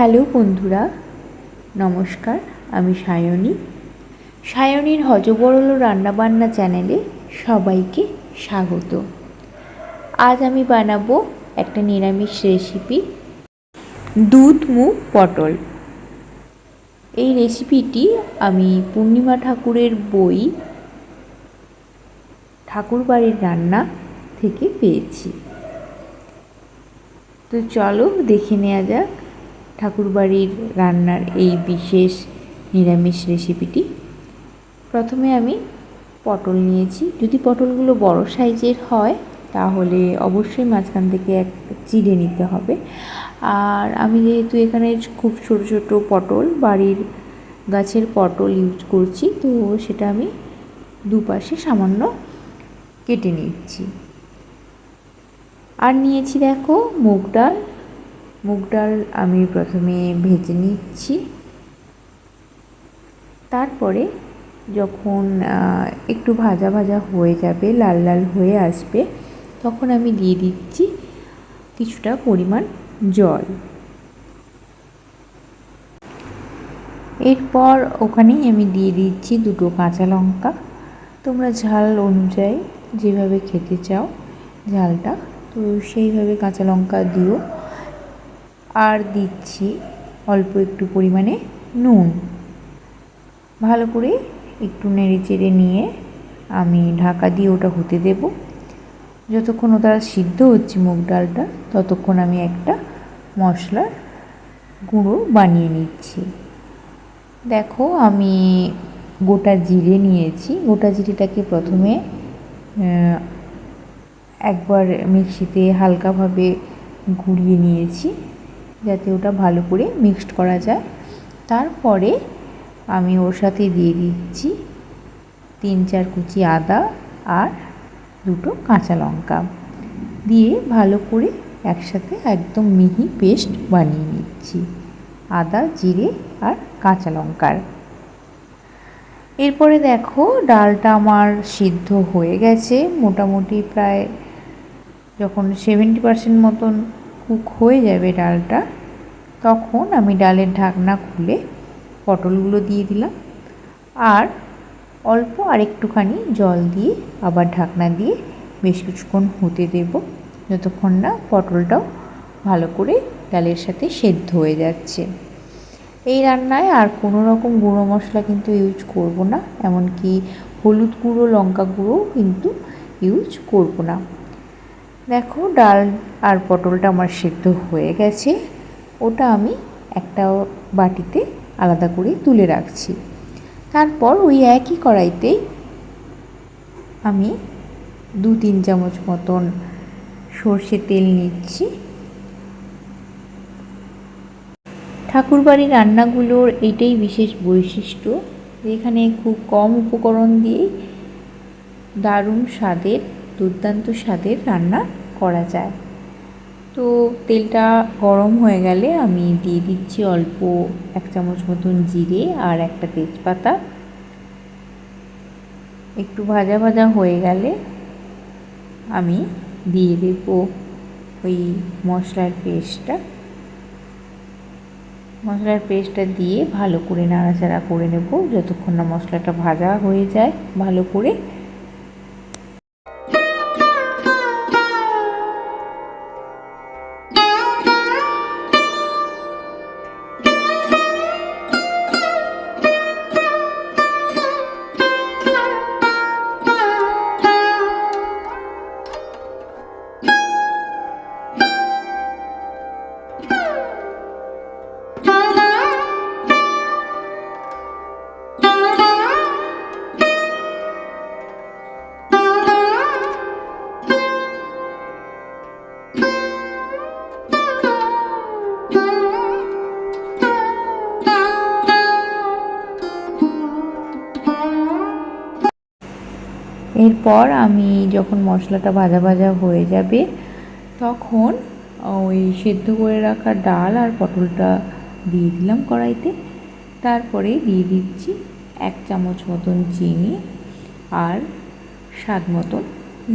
Hello বন্ধুরা, নমস্কার, আমি সায়নী। সায়নীর হজবরল রান্নাবান্না চ্যানেলে সবাইকে স্বাগত। আজ আমি বানাবো একটা নিরামিষ রেসিপি, দুধ মুগ পটল। এই রেসিপিটি আমি পূর্ণিমা ঠাকুরের বই, ঠাকুরবাড়ির রান্না থেকে পেয়েছি। তো চলো দেখে নেওয়া যাক। ঠাকুরবাড়ির রান্নার এই বিশেষ নিরামিষ রেসিপিটি প্রথমে আমি পটল নিয়েছি। যদি পটলগুলো বড় সাইজের হয়, তাহলে অবশ্যই মাঝখান থেকে এক চিড়ে নিতে হবে। আর আমি যেহেতু এখানে খুব ছোট ছোট পটল, বাড়ির গাছের পটল ইউজ করছি, তো সেটা আমি দুপাশে সামান্য কেটে নিচ্ছি। আর নিয়েছি দেখো মুগ ডাল। মুগ ডাল আমি প্রথমে ভেজে নিচ্ছি। তারপরে যখন একটু ভাজা ভাজা হয়ে যাবে, লাল লাল হয়ে আসবে, তখন আমি দিয়ে দিচ্ছি কিছুটা পরিমাণ জল। এরপর ওখানেই আমি দিয়ে দিচ্ছি দুটো কাঁচা লঙ্কা। তোমরা ঝাল অনুযায়ী যেভাবে খেতে চাও ঝালটা, তো সেইভাবে কাঁচা লঙ্কা দিও। আর দিচ্ছি অল্প একটু পরিমাণে নুন। ভালো করে একটু নেড়ে চেড়ে নিয়ে আমি ঢাকা দিয়ে ওটা হতে দেব। যতক্ষণ ওটা সিদ্ধ হচ্ছে মুগ ডালটা, ততক্ষণ আমি একটা মশলার গুঁড়ো বানিয়ে নিচ্ছি। দেখো, আমি গোটা জিরে নিয়েছি। গোটা জিরেটাকে প্রথমে একবার মিক্সিতে হালকাভাবে ঘুরিয়ে নিয়েছি। যাতে ওটা ভালো করে মিক্সড করা যায়। তারপরে আমি ওর সাথে দিয়ে দিচ্ছি তিন চার কুচি আদা আর দুটো কাঁচা লঙ্কা। দিয়ে ভালো করে একসাথে একদম মিহি পেস্ট বানিয়ে নিচ্ছি, আদা, জিরে আর কাঁচা লঙ্কার। এরপরে দেখো ডালটা আমার সিদ্ধ হয়ে গেছে। মোটামুটি প্রায় যখন সেভেন্টি পার্সেন্ট মতন কুক হয়ে যাবে ডালটা, তখন আমি ডালের ঢাকনা খুলে পটলগুলো দিয়ে দিলাম আর অল্প আরেকটুখানি জল দিয়ে আবার ঢাকনা দিয়ে বেশ কিছুক্ষণ হতে দেব যতক্ষণ না পটলটাও ভালো করে ডালের সাথে সেদ্ধ হয়ে যাচ্ছে। এই রান্নায় আর কোনো রকম গুঁড়ো মশলা কিন্তু ইউজ করব না, এমনকি হলুদ গুঁড়ো, লঙ্কা গুঁড়োও কিন্তু ইউজ করব না। দেখো ডাল আর পটলটা আমার সেদ্ধ হয়ে গেছে। ওটা আমি একটা বাটিতে আলাদা করে তুলে রাখছি। তারপর ওই একই কড়াইতেই আমি দু তিন চামচ মতন সর্ষে তেল নিচ্ছি। ঠাকুরবাড়ির রান্নাগুলোর এটাই বিশেষ বৈশিষ্ট্য। যেখানে খুব কম উপকরণ দিয়েই দারুণ স্বাদের, দুর্দান্ত স্বাদের রান্না করা যায়। তো তেলটা গরম হয়ে গেলে আমি দিয়ে দিচ্ছি অল্প এক চামচ মতন জিরে আর একটা তেজপাতা। একটু ভাজা ভাজা হয়ে গেলে আমি দিয়ে দেব ওই মশলার পেস্টটা। মশলার পেস্টটা দিয়ে ভালো করে নাড়াচাড়া করে নেব। যতক্ষণ না মশলাটা ভাজা হয়ে যায় ভালো করে। এরপর আমি যখন মশলাটা ভাজা ভাজা হয়ে যাবে, তখন ওই সেদ্ধ করে রাখা ডাল আর পটলটা দিয়ে দিলাম কড়াইতে। তারপরে দিয়ে দিচ্ছি এক চামচ মতন চিনি আর স্বাদ মতন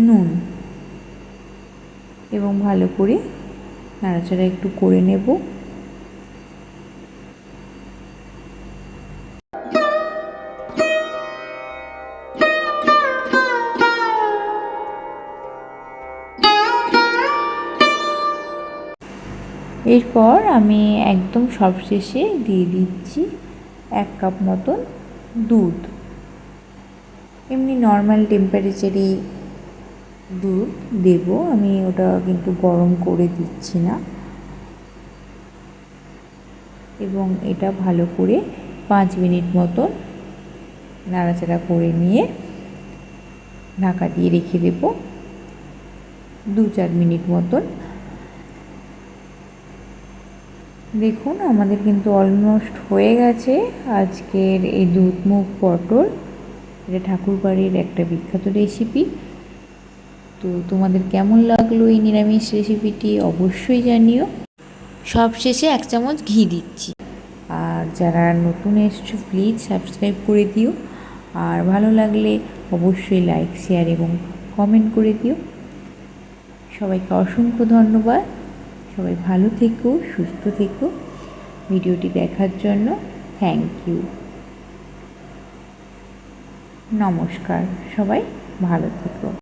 নুন। এবং ভালো করে নাড়াচাড়া একটু করে নেব। এরপর আমি একদম সবশেষে দিয়ে দিচ্ছি এক কাপ মতন দুধ। এমনি নর্মাল টেম্পারেচারেই দুধ দেব, আমি ওটা কিন্তু গরম করে দিচ্ছি না। এবং এটা ভালো করে পাঁচ মিনিট মতন নাড়াচাড়া করে নিয়ে ঢাকা দিয়ে রেখে দেব। দু চার মিনিট মতন দেখুন, আমাদের কিন্তু অলমোস্ট হয়ে গেছে আজকের এই দুধ মুখ পটল। এটা ঠাকুরবাড়ির একটা বিখ্যাত রেসিপি তো তোমাদের কেমন লাগল এই নিরামিষ রেসিপিটি অবশ্যই জানিও। সব শেষে এক চামচ ঘি দিচ্ছি। আর যারা নতুন এসছো প্লিজ সাবস্ক্রাইব করে দিও। আর ভালো লাগলে অবশ্যই লাইক শেয়ার এবং কমেন্ট করে দিও। সবাইকে অসংখ্য ধন্যবাদ। সবাই ভালো থেকো সুস্থ থেকো। ভিডিওটি দেখার জন্য থ্যাংক ইউ নমস্কার সবাই ভালো থেকো।